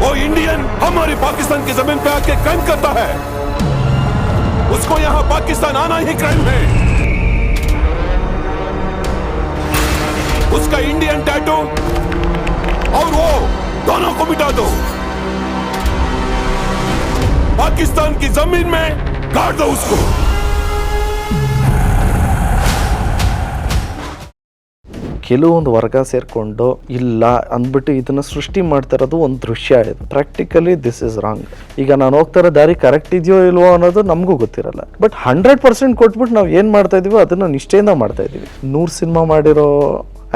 वो इंडियन हमारे पाकिस्तान की ज़मीन पे आके क्राइम करता है। उसको यहाँ पाकिस्तान आना ही क्राइम है। उसका इंडियन टैटू और वो दोनों को मिटा दो। पाकिस्तान की ज़मीन में काट दो उसको। ಕೆಲವೊಂದು ವರ್ಗ ಸೇರಿಕೊಂಡು, ಇಲ್ಲ ಅಂದ್ಬಿಟ್ಟು ಇದನ್ನು ಸೃಷ್ಟಿ ಮಾಡ್ತಾ ಇರೋದು ಒಂದು ದೃಶ್ಯ ಇದು. ಪ್ರಾಕ್ಟಿಕಲಿ ದಿಸ್ ಇಸ್ ರಾಂಗ್ ಈಗ ನಾನು ಹೋಗ್ತಾ ಇರೋ ದಾರಿ ಕರೆಕ್ಟ್ ಇದೆಯೋ ಇಲ್ವೋ ಅನ್ನೋದು ನಮಗೂ ಗೊತ್ತಿರಲ್ಲ. ಬಟ್ ಹಂಡ್ರೆಡ್ ಪರ್ಸೆಂಟ್ ಕೊಟ್ಬಿಟ್ಟು ನಾವು ಏನು ಮಾಡ್ತಾ ಇದೀವೋ ಅದನ್ನು ನಿಷ್ಠೆಯಿಂದ ಮಾಡ್ತಾ ಇದ್ದೀವಿ ನೂರು ಸಿನಿಮಾ ಮಾಡಿರೋ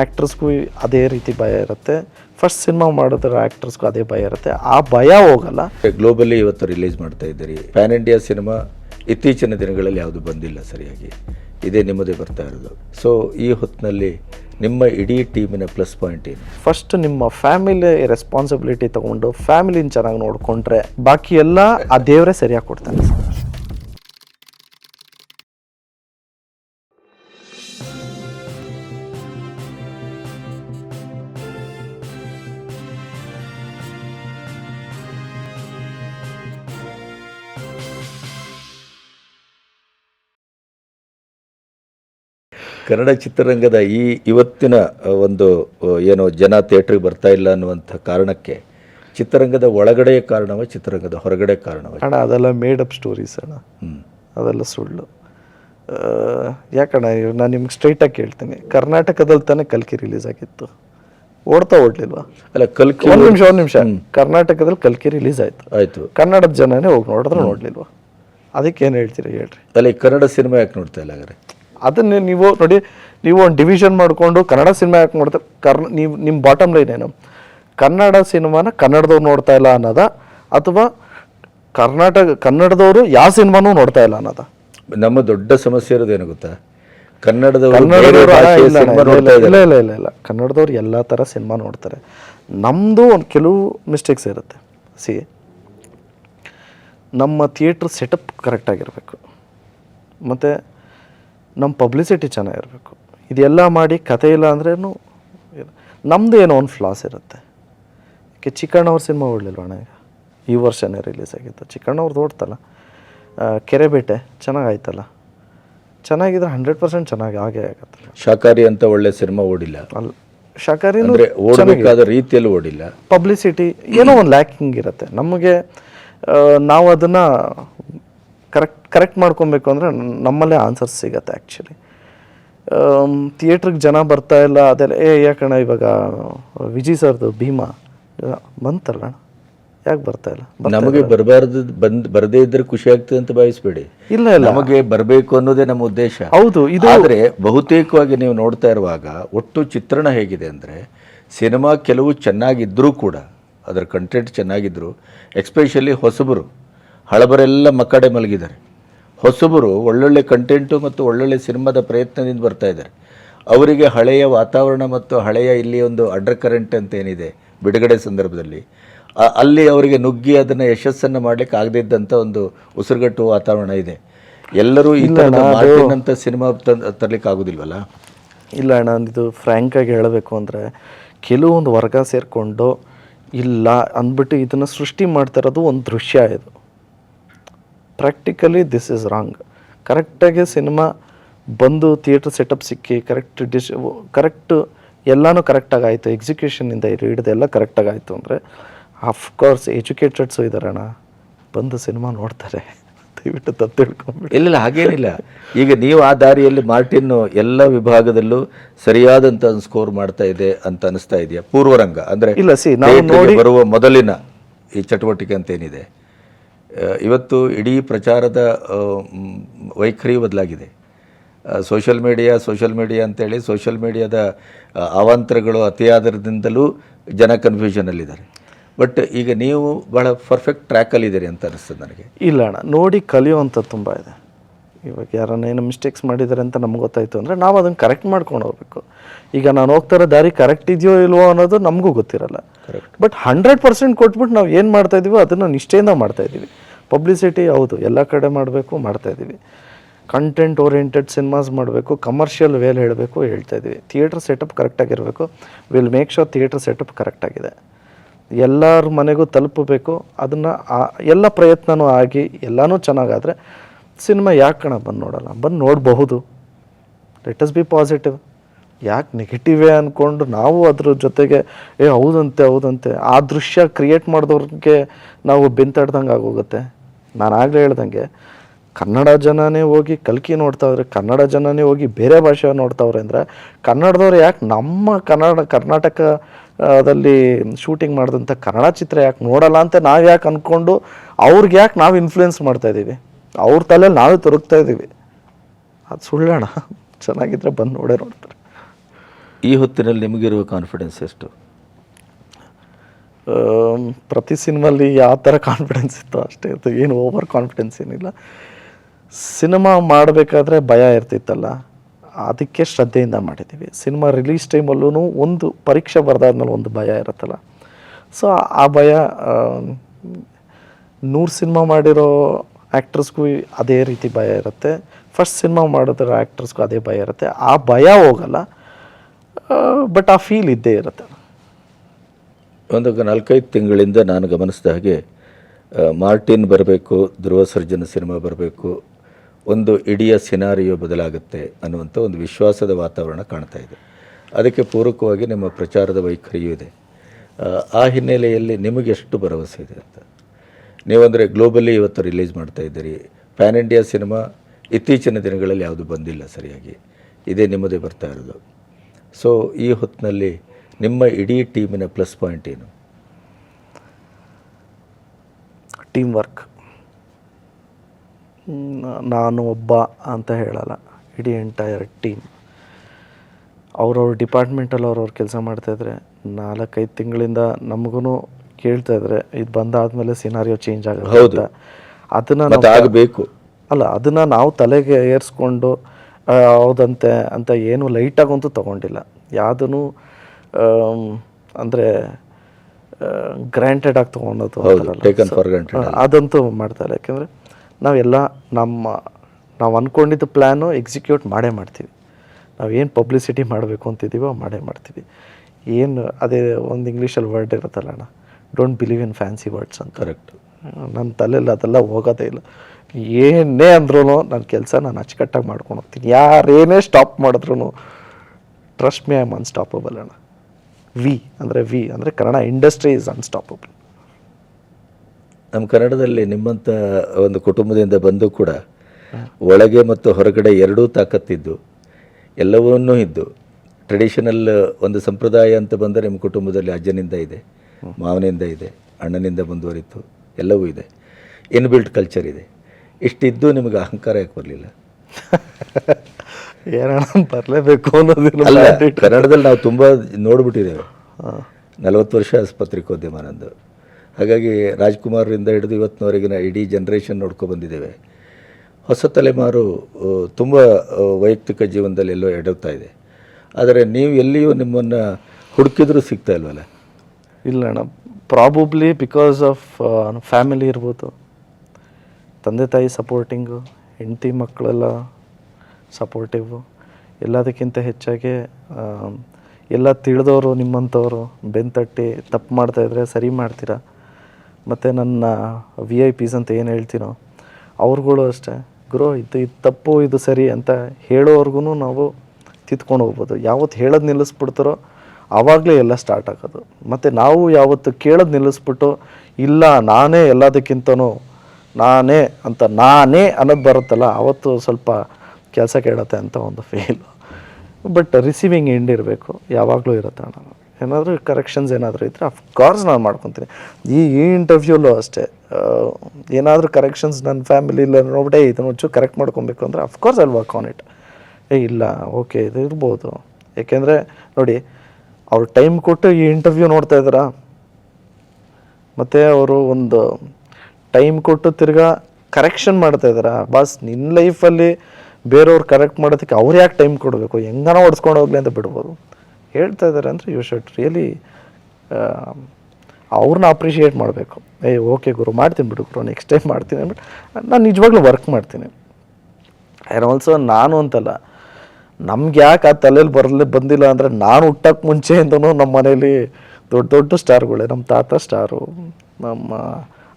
ಆ್ಯಕ್ಟರ್ಸ್ಗೂ ಅದೇ ರೀತಿ ಭಯ ಇರುತ್ತೆ. ಫಸ್ಟ್ ಸಿನಿಮಾ ಮಾಡಿದ್ರೆ ಆ್ಯಕ್ಟರ್ಸ್ಗೂ ಅದೇ ಭಯ ಇರುತ್ತೆ. ಆ ಭಯ ಹೋಗಲ್ಲ. ಗ್ಲೋಬಲಿ ಇವತ್ತು ರಿಲೀಸ್ ಮಾಡ್ತಾ ಇದ್ದೀರಿ. ಪ್ಯಾನ್ ಇಂಡಿಯಾ ಸಿನಿಮಾ ಇತ್ತೀಚಿನ ದಿನಗಳಲ್ಲಿ ಯಾವುದು ಬಂದಿಲ್ಲ ಸರಿಯಾಗಿ. ಇದೇ ನಿಮ್ಮದೇ ಬರ್ತಾ ಇರೋದು. ಸೊ ಈ ಹೊತ್ತಿನಲ್ಲಿ ನಿಮ್ಮ ಇಡೀ ಟೀಮಿನ ಪ್ಲಸ್ ಪಾಯಿಂಟ್ ಏನು? ಫಸ್ಟ್ ನಿಮ್ಮ ಫ್ಯಾಮಿಲಿ ರೆಸ್ಪಾನ್ಸಿಬಿಲಿಟಿ ತಗೊಂಡು ಫ್ಯಾಮಿಲಿನ ಚೆನ್ನಾಗಿ ನೋಡಿಕೊಂಡ್ರೆ ಬಾಕಿ ಎಲ್ಲ ಆ ದೇವರೇ ಸರಿಯಾಗಿ ಕೊಡ್ತಾನೆ ಕನ್ನಡ ಚಿತ್ರರಂಗದ ಈ ಇವತ್ತಿನ ಒಂದು ಏನು ಜನ ಥಿಯೇಟ್ರಿಗೆ ಬರ್ತಾ ಇಲ್ಲ ಅನ್ನುವಂಥ ಕಾರಣಕ್ಕೆ ಚಿತ್ರರಂಗದ ಒಳಗಡೆ ಕಾರಣವ ಚಿತ್ರರಂಗದ ಹೊರಗಡೆ ಕಾರಣವ? ಅಣ್ಣ ಅದೆಲ್ಲ ಮೇಡ್ ಅಪ್ ಸ್ಟೋರೀಸ್ ಅಣ್ಣ. ಅದೆಲ್ಲ ಸುಳ್ಳು. ಯಾಕಣ್ಣ ನಾನು ನಿಮ್ಗೆ ಸ್ಟ್ರೈಟಾಗಿ ಕೇಳ್ತೀನಿ. ಕರ್ನಾಟಕದಲ್ಲಿ ತಾನೇ ಕಲ್ಕಿ ರಿಲೀಸ್ ಆಗಿತ್ತು. ಓಡ್ತಾ ಓಡ್ಲಿಲ್ವಾ? ಅಲ್ಲ ಕಲ್ಕಿ ಒಂದು ನಿಮಿಷ ಒಂದು ನಿಮಿಷ. ಕರ್ನಾಟಕದಲ್ಲಿ ಕಲ್ಕಿ ರಿಲೀಸ್ ಆಯಿತು. ಆಯಿತು. ಕನ್ನಡದ ಜನನೇ ಹೋಗಿ ನೋಡಿದ್ರೆ ನೋಡ್ಲಿಲ್ವಾ? ಅದಕ್ಕೆ ಏನು ಹೇಳ್ತೀರಿ ಹೇಳ್ರಿ. ಅಲ್ಲ ಈ ಕನ್ನಡ ಸಿನಿಮಾ ಯಾಕೆ ನೋಡ್ತಾ ಇಲ್ಲ ಹಾಗಾದ್ರೆ? ಅದನ್ನೇ ನೀವು ನೋಡಿ ನೀವು ಒಂದು ಡಿವಿಷನ್ ಮಾಡಿಕೊಂಡು ಕನ್ನಡ ಸಿನಿಮಾ ಯಾಕೆ ನೋಡ್ತಾ ಕರ್ನ ನೀವು ನಿಮ್ಮ ಬಾಟಮ್ ಲೈನ್ ಏನು? ಕನ್ನಡ ಸಿನಿಮಾನ ಕನ್ನಡದವ್ರು ನೋಡ್ತಾ ಇಲ್ಲ ಅನ್ನೋದ ಅಥವಾ ಕರ್ನಾಟಕ ಕನ್ನಡದವರು ಯಾವ ಸಿನಿಮಾನೂ ನೋಡ್ತಾ ಇಲ್ಲ ಅನ್ನೋದ? ನಮ್ಮ ದೊಡ್ಡ ಸಮಸ್ಯೆ ಇರೋದೇನು ಗೊತ್ತಾ? ಕನ್ನಡದವರು ಇಲ್ಲ ಇಲ್ಲ ಇಲ್ಲ ಇಲ್ಲ ಕನ್ನಡದವ್ರು ಎಲ್ಲ ಥರ ಸಿನಿಮಾ ನೋಡ್ತಾರೆ. ನಮ್ಮದು ಒಂದು ಕೆಲವು ಮಿಸ್ಟೇಕ್ಸ್ ಇರುತ್ತೆ. ಸಿ ನಮ್ಮ ಥಿಯೇಟ್ರ್ ಸೆಟಪ್ ಕರೆಕ್ಟಾಗಿರಬೇಕು ಮತ್ತು ನಮ್ಮ ಪಬ್ಲಿಸಿಟಿ ಚೆನ್ನಾಗಿರಬೇಕು ಇದೆಲ್ಲ ಮಾಡಿ ಕತೆ ಇಲ್ಲ ಅಂದ್ರೇನು ನಮ್ಮದು ಏನೋ ಒಂದು ಫ್ಲಾಸ್ ಇರುತ್ತೆ. ಯಾಕೆ ಚಿಕ್ಕಣ್ಣವ್ರ ಸಿನಿಮಾ ಓಡಲಿಲ್ವಣ್ಣ ಈಗ? ಈ ವರ್ಷನೇ ರಿಲೀಸ್ ಆಗಿತ್ತು. ಚಿಕ್ಕಣ್ಣವ್ರದ್ದು ಓಡ್ತಲ್ಲ. ಕೆರೆ ಕೆರೆಬೇಟೆ ಚೆನ್ನಾಗಾಯ್ತಲ್ಲ. ಚೆನ್ನಾಗಿದ್ರೆ ಹಂಡ್ರೆಡ್ ಪರ್ಸೆಂಟ್ ಚೆನ್ನಾಗಿ ಆಗೇ ಆಗತ್ತೆ ಶಾಕಾರಿ ಅಂತ ಒಳ್ಳೆ ಸಿನಿಮಾ ಓಡಿಲ್ಲ. ಅಲ್ಲ ಶಾಕಾರಿ ಓಡಬೇಕಾದ ರೀತಿಯಲ್ಲಿ ಓಡಿಲ್ಲ. ಪಬ್ಲಿಸಿಟಿ ಏನೋ ಒಂದು ಲ್ಯಾಕಿಂಗ್ ಇರುತ್ತೆ. ನಮಗೆ ನಾವು ಅದನ್ನು ಕರೆಕ್ಟ್ ಕರೆಕ್ಟ್ ಮಾಡ್ಕೊಬೇಕು ಅಂದರೆ ನಮ್ಮಲ್ಲೇ ಆನ್ಸರ್ಸ್ ಸಿಗತ್ತೆ ಆ್ಯಕ್ಚುಲಿ ಥಿಯೇಟ್ರಿಗೆ ಜನ ಬರ್ತಾ ಇಲ್ಲ ಅದೆಲ್ಲ ಏ ಯಾಕಣ್ಣ ಇವಾಗ ವಿಜಯ್ ಸರ್ದು ಭೀಮಾ ಬಂತಲ್ಲ ಯಾಕೆ ಬರ್ತಾ ಇಲ್ಲ? ನಮಗೆ ಬರಬಾರ್ದು ಬಂದ್ ಬರದೇ ಇದ್ರೆ ಖುಷಿ ಆಗ್ತದೆ ಅಂತ ಭಾವಿಸ್ಬೇಡಿ. ಇಲ್ಲ ಇಲ್ಲ. ನಮಗೆ ಬರಬೇಕು ಅನ್ನೋದೇ ನಮ್ಮ ಉದ್ದೇಶ. ಹೌದು ಇದು ಆದರೆ ಬಹುತೇಕವಾಗಿ ನೀವು ನೋಡ್ತಾ ಇರುವಾಗ ಒಟ್ಟು ಚಿತ್ರಣ ಹೇಗಿದೆ ಅಂದರೆ ಸಿನಿಮಾ ಕೆಲವು ಚೆನ್ನಾಗಿದ್ದರೂ ಕೂಡ ಅದರ ಕಂಟೆಂಟ್ ಚೆನ್ನಾಗಿದ್ದರೂ ಎಕ್ಸ್ಪೆಷಲಿ ಹೊಸಬರು ಹಳಬರೆಲ್ಲ ಮಕ್ಕಡೆ ಮಲಗಿದ್ದಾರೆ. ಹೊಸಬರು ಒಳ್ಳೊಳ್ಳೆ ಕಂಟೆಂಟು ಮತ್ತು ಒಳ್ಳೊಳ್ಳೆ ಸಿನಿಮಾದ ಪ್ರಯತ್ನದಿಂದ ಬರ್ತಾ ಇದ್ದಾರೆ. ಅವರಿಗೆ ಹಳೆಯ ವಾತಾವರಣ ಮತ್ತು ಹಳೆಯ ಇಲ್ಲಿ ಒಂದು ಅಂಡರ್ ಕರೆಂಟ್ ಅಂತ ಏನಿದೆ ಬಿಡುಗಡೆ ಸಂದರ್ಭದಲ್ಲಿ. ಅಲ್ಲಿ ಅವರಿಗೆ ನುಗ್ಗಿ ಅದನ್ನು ಯಶಸ್ಸನ್ನು ಮಾಡ್ಲಿಕ್ಕೆ ಆಗದೇ ಇದ್ದಂಥ ಒಂದು ಉಸಿರುಗಟ್ಟು ವಾತಾವರಣ ಇದೆ. ಎಲ್ಲರೂ ಈ ಅಂತ ಸಿನಿಮಾ ತರ್ಲಿಕ್ಕೆ ಆಗೋದಿಲ್ವಲ್ಲ? ಇಲ್ಲ ಅಣ್ಣ ಇದು ಫ್ರ್ಯಾಂಕಾಗಿ ಹೇಳಬೇಕು ಅಂದರೆ ಕೆಲವೊಂದು ವರ್ಗ ಸೇರಿಕೊಂಡು ಇಲ್ಲ ಅಂದ್ಬಿಟ್ಟು ಇದನ್ನು ಸೃಷ್ಟಿ ಮಾಡ್ತಾ ಇರೋದು ಒಂದು ದೃಶ್ಯ ಇದು. ಪ್ರಾಕ್ಟಿಕಲಿ ದಿಸ್ ಇಸ್ ರಾಂಗ್ ಕರೆಕ್ಟಾಗಿ ಸಿನಿಮಾ ಬಂದು ಥಿಯೇಟ್ರ್ ಸೆಟಪ್ ಸಿಕ್ಕಿ ಕರೆಕ್ಟ್ ಡಿಶ್ ಕರೆಕ್ಟ್ ಎಲ್ಲನೂ ಕರೆಕ್ಟಾಗಿ ಆಯಿತು ಎಕ್ಸಿಕ್ಯೂಷನಿಂದ ಹಿಡಿದು ಎಲ್ಲ ಕರೆಕ್ಟಾಗಿ ಆಯಿತು ಅಂದರೆ ಅಫ್ಕೋರ್ಸ್ ಎಜುಕೇಟೆಡ್ಸು ಇದ್ದಾರಣ್ಣ ಬಂದು ಸಿನಿಮಾ ನೋಡ್ತಾರೆ. ದಯವಿಟ್ಟು ತಪ್ಪು ತಿಳ್ಕೊಂಬಿಡಿ ಇಲ್ಲ ಹಾಗೇನಿಲ್ಲ. ಈಗ ನೀವು ಆ ದಾರಿಯಲ್ಲಿ ಮಾರ್ಟಿನ್ ಎಲ್ಲ ವಿಭಾಗದಲ್ಲೂ ಸರಿಯಾದಂಥ ಸ್ಕೋರ್ ಮಾಡ್ತಾ ಇದೆ ಅಂತ ಅನಿಸ್ತಾ ಇದೆಯಾ? ಪೂರ್ವರಂಗ. ಅಂದರೆ ಇಲ್ಲ, ಸಿ ನಾವು ನೋಡಿ- ಬರುವ ಮೊದಲಿನ ಈ ಚಟುವಟಿಕೆ ಅಂತ ಏನಿದೆ? ಇವತ್ತು ಇಡೀ ಪ್ರಚಾರದ ವೈಖರಿ ಬದಲಾಗಿದೆ. ಸೋಷಿಯಲ್ ಮೀಡಿಯಾ ಸೋಷಲ್ ಮೀಡಿಯಾ ಅಂತೇಳಿ ಸೋಷಿಯಲ್ ಮೀಡಿಯಾದ ಅವಾಂತರಗಳು ಅತಿಯಾದರದಿಂದಲೂ ಜನ ಕನ್ಫ್ಯೂಷನಲ್ಲಿದ್ದಾರೆ ಬಟ್ ಈಗ ನೀವು ಬಹಳ ಪರ್ಫೆಕ್ಟ್ ಟ್ರ್ಯಾಕಲ್ಲಿದ್ದೀರಿ ಅಂತ ಅನಿಸ್ತದೆ ನನಗೆ. ಇಲ್ಲ ಅಣ್ಣ, ನೋಡಿ ಕಲಿಯುವಂಥದ್ದು ತುಂಬ ಇದೆ. ಇವಾಗ ಯಾರನ್ನ ಏನೋ ಮಿಸ್ಟೇಕ್ಸ್ ಮಾಡಿದ್ದಾರೆ ಅಂತ ನಮ್ಗೆ ಗೊತ್ತಾಯಿತು ಅಂದರೆ ನಾವು ಅದನ್ನು ಕರೆಕ್ಟ್ ಮಾಡ್ಕೊಂಡು ಹೋಗ್ಬೇಕು. ಈಗ ನಾನು ಹೋಗ್ತಾರೋ ದಾರಿ ಕರೆಕ್ಟ್ ಇದೆಯೋ ಇಲ್ವೋ ಅನ್ನೋದು ನಮಗೂ ಗೊತ್ತಿರಲ್ಲ. ಬಟ್ ಹಂಡ್ರೆಡ್ ಪರ್ಸೆಂಟ್ ಕೊಟ್ಬಿಟ್ಟು ನಾವು ಏನು ಮಾಡ್ತಾ ಇದೀವೋ ಅದನ್ನು ನಿಷ್ಠೆಯಿಂದ ಮಾಡ್ತಾ ಇದ್ದೀವಿ ಪಬ್ಲಿಸಿಟಿ ಹೌದು ಎಲ್ಲ ಕಡೆ ಮಾಡಬೇಕು ಮಾಡ್ತಾ ಇದ್ದೀವಿ ಕಂಟೆಂಟ್ ಓರಿಯೆಂಟೆಡ್ ಸಿನಿಮಾಸ್ ಮಾಡಬೇಕು ಕಮರ್ಷಿಯಲ್ ವೇಲ್ ಹೇಳಬೇಕು ಹೇಳ್ತಾ ಇದ್ದೀವಿ theatre setup ಕರೆಕ್ಟಾಗಿರಬೇಕು will make sure theatre setup ಕರೆಕ್ಟಾಗಿದೆ ಎಲ್ಲರ ಮನೆಗೂ ತಲುಪಬೇಕು. ಅದನ್ನು ಎಲ್ಲ ಪ್ರಯತ್ನನೂ ಆಗಿ ಎಲ್ಲನೂ ಚೆನ್ನಾಗಾದರೆ ಸಿನಿಮಾ ಯಾಕೆ ಕಣ ಬಂದು ನೋಡಲ್ಲ? ಬಂದು ನೋಡಬಹುದು. ಲೆಟ್ ಅಸ್ ಬಿ ಪಾಸಿಟಿವ್ ಯಾಕೆ ನೆಗೆಟಿವೇ ಅಂದ್ಕೊಂಡು ನಾವು ಅದ್ರ ಜೊತೆಗೆ, ಏ, ಹೌದಂತೆ ಹೌದಂತೆ. ಆ ದೃಶ್ಯ ಕ್ರಿಯೇಟ್ ಮಾಡಿದವ್ರಿಗೆ ನಾವು ಬೆಂತಾಡ್ದಂಗೆ ಆಗೋಗುತ್ತೆ. ನಾನು ಆಗಲೇ ಹೇಳ್ದಂಗೆ, ಕನ್ನಡ ಜನನೇ ಹೋಗಿ ಕಲ್ಕಿ ನೋಡ್ತಾವ್ರೆ ಕನ್ನಡ ಜನನೇ ಹೋಗಿ ಬೇರೆ ಭಾಷೆ ನೋಡ್ತಾವ್ರೆ ಅಂದರೆ, ಕನ್ನಡದವ್ರು ಯಾಕೆ ನಮ್ಮ ಕನ್ನಡ ಕರ್ನಾಟಕದಲ್ಲಿ ಶೂಟಿಂಗ್ ಮಾಡಿದಂಥ ಕನ್ನಡ ಚಿತ್ರ ಯಾಕೆ ನೋಡಲ್ಲ ಅಂತ ನಾವು ಯಾಕೆ ಅಂದ್ಕೊಂಡು ಅವ್ರಿಗೆ ಯಾಕೆ ನಾವು ಇನ್ಫ್ಲುಯೆನ್ಸ್ ಮಾಡ್ತಾ ಇದ್ದೀವಿ ಅವ್ರ ತಲೆಯಲ್ಲಿ ನಾವೇ ತೊರಗ್ತಾ ಇದ್ದೀವಿ. ಅದು ಸುಳ್ಳೋಣ ಚೆನ್ನಾಗಿದ್ರೆ ಬಂದು ನೋಡೇ ನೋಡ್ತಾರೆ ಈ ಹೊತ್ತಿನಲ್ಲಿ ನಿಮಗಿರುವ ಕಾನ್ಫಿಡೆನ್ಸ್ ಎಷ್ಟು? ಪ್ರತಿ ಸಿನಿಮಲ್ಲಿ ಯಾವ ಥರ ಕಾನ್ಫಿಡೆನ್ಸ್ ಇತ್ತು ಅಷ್ಟೇ. ಇತ್ತು ಏನು ಓವರ್ ಕಾನ್ಫಿಡೆನ್ಸ್ ಏನಿಲ್ಲ. ಸಿನಿಮಾ ಮಾಡಬೇಕಾದ್ರೆ ಭಯ ಇರ್ತಿತ್ತಲ್ಲ. ಅದಕ್ಕೆ ಶ್ರದ್ಧೆಯಿಂದ ಮಾಡಿದ್ದೀವಿ. ಸಿನಿಮಾ ರಿಲೀಸ್ ಟೈಮಲ್ಲೂ ಒಂದು ಪರೀಕ್ಷೆ ಬರೆದಾದ್ಮೇಲೆ ಒಂದು ಭಯ ಇರುತ್ತಲ್ಲ. ಸೊ ಆ ಭಯ ನೂರು ಸಿನಿಮಾ ಮಾಡಿರೋ ಆ್ಯಕ್ಟ್ರಸ್ಗೂ ಅದೇ ರೀತಿ ಭಯ ಇರುತ್ತೆ. ಫಸ್ಟ್ ಸಿನಿಮಾ ಮಾಡಿದ್ರೆ ಆ್ಯಕ್ಟ್ರಸ್ಗೂ ಅದೇ ಭಯ ಇರುತ್ತೆ. ಆ ಭಯ ಹೋಗಲ್ಲ. ಬಟ್ ಆ ಫೀಲ್ ಇದ್ದೇ ಇರುತ್ತೆ. ಒಂದು ನಾಲ್ಕೈದು ತಿಂಗಳಿಂದ ನಾನು ಗಮನಿಸಿದ ಹಾಗೆ ಮಾರ್ಟಿನ್ ಬರಬೇಕು ಧ್ರುವ ಸರ್ಜನ ಸಿನಿಮಾ ಬರಬೇಕು ಒಂದು ಇಡೀ ಸಿನಾರಿಯೋ ಬದಲಾಗುತ್ತೆ ಅನ್ನುವಂಥ ಒಂದು ವಿಶ್ವಾಸದ ವಾತಾವರಣ ಕಾಣ್ತಾ ಇದೆ. ಅದಕ್ಕೆ ಪೂರಕವಾಗಿ ನಿಮ್ಮ ಪ್ರಚಾರದ ವೈಖರಿಯೂ ಇದೆ. ಆ, ಹಿನ್ನೆಲೆಯಲ್ಲಿ ನಿಮಗೆ ಎಷ್ಟು ಭರವಸೆ ಇದೆ ಅಂತ? ನೀವಂದರೆ ಗ್ಲೋಬಲಿ ಇವತ್ತು ರಿಲೀಸ್ ಮಾಡ್ತಾ ಇದ್ದೀರಿ. ಪ್ಯಾನ್ ಇಂಡಿಯಾ ಸಿನಿಮಾ ಇತ್ತೀಚಿನ ದಿನಗಳಲ್ಲಿ ಯಾವುದು ಬಂದಿಲ್ಲ ಸರಿಯಾಗಿ. ಇದೇ ನಿಮ್ಮದೇ ಬರ್ತಾ ಇರೋದು. ಸೊ ಈ ಹೊತ್ತಿನಲ್ಲಿ ನಿಮ್ಮ ಇಡೀ ಟೀಮಿನ ಪ್ಲಸ್ ಪಾಯಿಂಟ್ ಏನು? ಟೀಮ್ ವರ್ಕ್ ನಾನು ಒಬ್ಬ ಅಂತ ಹೇಳಲ್ಲ. ಇಡೀ ಎಂಟೈರ್ ಟೀಮ್ ಅವ್ರವ್ರ ಡಿಪಾರ್ಟ್ಮೆಂಟಲ್ಲಿ ಅವ್ರವ್ರ ಕೆಲಸ ಮಾಡ್ತಾಯಿದ್ರೆ ನಾಲ್ಕೈದು ತಿಂಗಳಿಂದ ನಮಗೂ ಕೇಳ್ತಾ ಇದ್ರೆ ಇದು ಬಂದಾದ್ಮೇಲೆ ಸಿನಾರಿಯೋ ಚೇಂಜ್ ಹೌದು. ಆಗುತ್ತೆ ಅದನ್ನ ಮತ್ತೆ ಆಗಬೇಕು. ಅಲ್ಲ ಅದನ್ನ ನಾವು ತಲೆಗೆ ಏರಿಸ್ಕೊಂಡು ಆ, ಹೌದಂತೆ ಅಂತ ಏನು ಲೈಟಾಗಂತೂ ತಗೊಂಡಿಲ್ಲ. ಯಾವ್ದನ್ನು ಅಂದರೆ ಗ್ರ್ಯಾಂಟೆಡ್ ಆಗಿ ತೊಗೊಳೋದು ಆ ಹೌದು, ಥರ ಅಲ್ಲ. taken So, for granted ಆ, ಅದಂತೂ ಮಾಡ್ತಾ ಇಲ್ಲ ಯಾಕೆಂದರೆ ನಾವೆಲ್ಲ ನಮ್ಮ ನಾವು ಅಂದ್ಕೊಂಡಿದ್ದ ಪ್ಲ್ಯಾನು ಎಕ್ಸಿಕ್ಯೂಟ್ ಮಾಡೇ ಮಾಡ್ತೀವಿ. ನಾವು ಏನು ಪಬ್ಲಿಸಿಟಿ ಮಾಡಬೇಕು ಅಂತಿದ್ದೀವೋ ಮಾಡೇ ಮಾಡ್ತೀವಿ. ಏನು ಅದೇ ಒಂದು ಇಂಗ್ಲೀಷಲ್ಲಿ ವರ್ಡ್ ಇರುತ್ತಲ್ಲ ಅಣ್ಣ? Don't believe in fancy words ಅಂತ. ಕರೆಕ್ಟ್ ನನ್ನ ತಲೆಯಲ್ಲಿ ಅದೆಲ್ಲ ಹೋಗೋದೇ ಇಲ್ಲ. ಏನೇ ಅಂದ್ರೂ ನನ್ನ ಕೆಲಸ ನಾನು ಅಚ್ಚುಕಟ್ಟಾಗಿ ಮಾಡ್ಕೊಂಡು ಹೋಗ್ತೀನಿ ಯಾರೇನೇ ಸ್ಟಾಪ್ ಮಾಡಿದ್ರು ಟ್ರಸ್ಟ್ ಮೇ ಐಮ್ ಅನ್ಸ್ಟಾಪಬಲ್ ಅಣ್ಣ. ವಿ ಅಂದರೆ ವಿ ಅಂದರೆ ಕನ್ನಡ ಇಂಡಸ್ಟ್ರಿ ಇಸ್ ಅನ್ಸ್ಟಾಪಬಲ್ ನಮ್ಮ ಕನ್ನಡದಲ್ಲಿ ನಿಮ್ಮಂಥ ಒಂದು ಕುಟುಂಬದಿಂದ ಬಂದು ಕೂಡ ಒಳಗೆ ಮತ್ತು ಹೊರಗಡೆ ಎರಡೂ ತಾಕತ್ತಿದ್ದು ಎಲ್ಲವನ್ನೂ ಇದ್ದು ಟ್ರೆಡಿಷನಲ್ ಒಂದು ಸಂಪ್ರದಾಯ ಅಂತ ಬಂದರೆ ನಿಮ್ಮ ಕುಟುಂಬದಲ್ಲಿ ಅಜ್ಜನಿಂದ ಇದೆ. ಮಾವನಿಂದ ಇದೆ ಅಣ್ಣನಿಂದ ಮುಂದುವರಿತು ಎಲ್ಲವೂ ಇದೆ. ಇನ್ಬಿಲ್ಟ್ ಕಲ್ಚರ್ ಇದೆ. ಇಷ್ಟಿದ್ದು ನಿಮಗೆ ಅಹಂಕಾರ ಯಾಕೆ ಬರಲಿಲ್ಲ? ಏನೋ ಬರಲೇಬೇಕು ಅನ್ನೋದೇನು ಅಲ್ಲ ಕನ್ನಡದಲ್ಲಿ ನಾವು ತುಂಬ ನೋಡ್ಬಿಟ್ಟಿದ್ದೇವೆ. ನಲವತ್ತು ವರ್ಷ ಪತ್ರಿಕೋದ್ಯಮ ನಂದು. ಹಾಗಾಗಿ ರಾಜ್ಕುಮಾರ್ರಿಂದ ಹಿಡಿದು ಇವತ್ತಿನವರೆಗಿನ ಇಡೀ ಜನ್ರೇಷನ್ ನೋಡ್ಕೊ ಬಂದಿದ್ದೇವೆ. ಹೊಸ ತಲೆಮಾರು ತುಂಬ ವೈಯಕ್ತಿಕ ಜೀವನದಲ್ಲಿ ಎಲ್ಲೋ ಎಡುತ್ತಾ ಇದೆ. ಆದರೆ ನೀವು ಎಲ್ಲಿಯೂ ನಿಮ್ಮನ್ನು ಹುಡುಕಿದ್ರೂ ಸಿಗ್ತಾ ಇಲ್ವಲ್ಲ? ಇಲ್ಲ ಅಣ್ಣ. ಪ್ರಾಬಬ್ಲಿ ಬಿಕಾಸ್ ಆಫ್ ಫ್ಯಾಮಿಲಿ ಇರ್ಬೋದು. ತಂದೆ ತಾಯಿ ಸಪೋರ್ಟಿಂಗು ಹೆಂಡತಿ ಮಕ್ಕಳೆಲ್ಲ ಸಪೋರ್ಟಿವು ಎಲ್ಲದಕ್ಕಿಂತ ಹೆಚ್ಚಾಗಿ ಎಲ್ಲ ತಿಳಿದವರು, ನಿಮ್ಮಂಥವ್ರು ಬೆನ್ತಟ್ಟಿ ತಪ್ಪು ಮಾಡ್ತಾಯಿದ್ರೆ ಸರಿ ಮಾಡ್ತೀರಾ? ಮತ್ತು ನನ್ನ ವಿ ಐ ಪಿಸ್ ಅಂತ ಏನು ಹೇಳ್ತೀನೋ, ಅವ್ರುಗಳು ಅಷ್ಟೇ. ಗುರು, ಇದು ಇದು ತಪ್ಪು, ಇದು ಸರಿ ಅಂತ ಹೇಳೋವರೆಗೂ ನಾವು ತಿದ್ಕೊಂಡು ಹೋಗ್ಬೋದು. ಯಾವತ್ತು ಹೇಳೋದು ನಿಲ್ಲಿಸ್ಬಿಡ್ತಾರೋ ಆವಾಗಲೇ ಎಲ್ಲ ಸ್ಟಾರ್ಟ್ ಆಗೋದು. ಮತ್ತು ನಾವು ಯಾವತ್ತು ಕೇಳೋದು ನಿಲ್ಲಿಸ್ಬಿಟ್ಟು, ಇಲ್ಲ, ನಾನೇ ಎಲ್ಲದಕ್ಕಿಂತನೂ ನಾನೇ ಅಂತ ನಾನೇ ಅನ್ನೋದು ಬರುತ್ತಲ್ಲ, ಅವತ್ತು ಸ್ವಲ್ಪ ಕೆಲಸ ಕೇಳತ್ತೆ ಅಂತ ಒಂದು ಫೀಲು ಬಟ್ ರಿಸೀವಿಂಗ್ ಎಂಡ್ ಇರಬೇಕು, ಯಾವಾಗಲೂ ಇರುತ್ತೆ ಅಣ್ಣ. ಏನಾದರೂ ಕರೆಕ್ಷನ್ಸ್ ಏನಾದರೂ ಇದ್ದರೆ ಅಫ್ಕೋರ್ಸ್ ನಾನು ಮಾಡ್ಕೊತೀನಿ. ಈ ಈ ಇಂಟರ್ವ್ಯೂಲೂ ಅಷ್ಟೇ. ಏನಾದರೂ ಕರೆಕ್ಷನ್ಸ್ ನನ್ನ ಫ್ಯಾಮಿಲಿಲ್ಲ ನೋಡ್ಬಿಟ್ಟೆ, ಇದನ್ನು ಒಂಚೂರು ಕರೆಕ್ಟ್ ಮಾಡ್ಕೊಬೇಕು ಅಂದರೆ ಅಫ್ಕೋರ್ಸ್ ಅಲ್ಲಿ ವರ್ಕ್ ಆನ್ ಇಟ್ ಏ, ಇಲ್ಲ ಓಕೆ ಇದು ಇರ್ಬೋದು. ಏಕೆಂದರೆ ನೋಡಿ ಅವ್ರು ಟೈಮ್ ಕೊಟ್ಟು ಈ ಇಂಟರ್ವ್ಯೂ ನೋಡ್ತಾ ಇದ್ದಾರಾ? ಮತ್ತು ಅವರು ಒಂದು ಟೈಮ್ ಕೊಟ್ಟು ತಿರ್ಗಾ ಕರೆಕ್ಷನ್ ಮಾಡ್ತಾ ಇದ್ದಾರಾ? ಬಾಸ್ ನಿನ್ನ ಲೈಫಲ್ಲಿ ಬೇರೆಯವ್ರು ಕರೆಕ್ಟ್ ಮಾಡೋದಕ್ಕೆ ಅವ್ರು ಯಾಕೆ ಟೈಮ್ ಕೊಡಬೇಕು? ಹೆಂಗನ ಓಡಿಸ್ಕೊಂಡು ಹೋಗ್ಲಿ ಅಂತ ಬಿಡ್ಬೋದು. ಹೇಳ್ತಾ ಇದ್ದಾರೆ ಅಂದರೆ ಯು ಶುಡ್ ರಿಯಲಿ ಅವ್ರನ್ನ ಅಪ್ರಿಷಿಯೇಟ್ ಮಾಡಬೇಕು. ಏ ಓಕೆ ಗುರು, ಮಾಡ್ತೀನಿ ಬಿಡು ಗುರು ನೆಕ್ಸ್ಟ್ ಟೈಮ್ ಮಾಡ್ತೀನಿ ಅಂದ್ಬಿಟ್ಟು ನಾನು ನಿಜವಾಗ್ಲೂ ವರ್ಕ್ ಮಾಡ್ತೀನಿ. ಆ್ಯಂಡ್ ಆಲ್ಸೋ ನಾನು ಅಂತಲ್ಲ ನಮ್ಗೆ ಯಾಕೆ ಆ ತಲೆಯಲ್ಲಿ ಬರಲಿ ಬಂದಿಲ್ಲ ಅಂದರೆ ನಾನು ಹುಟ್ಟಕ್ಕೆ ಮುಂಚೆಯಿಂದನೂ ನಮ್ಮ ಮನೇಲಿ ದೊಡ್ಡ ದೊಡ್ಡ ಸ್ಟಾರ್ಗಳೇ ನಮ್ಮ ತಾತ ಸ್ಟಾರು ನಮ್ಮ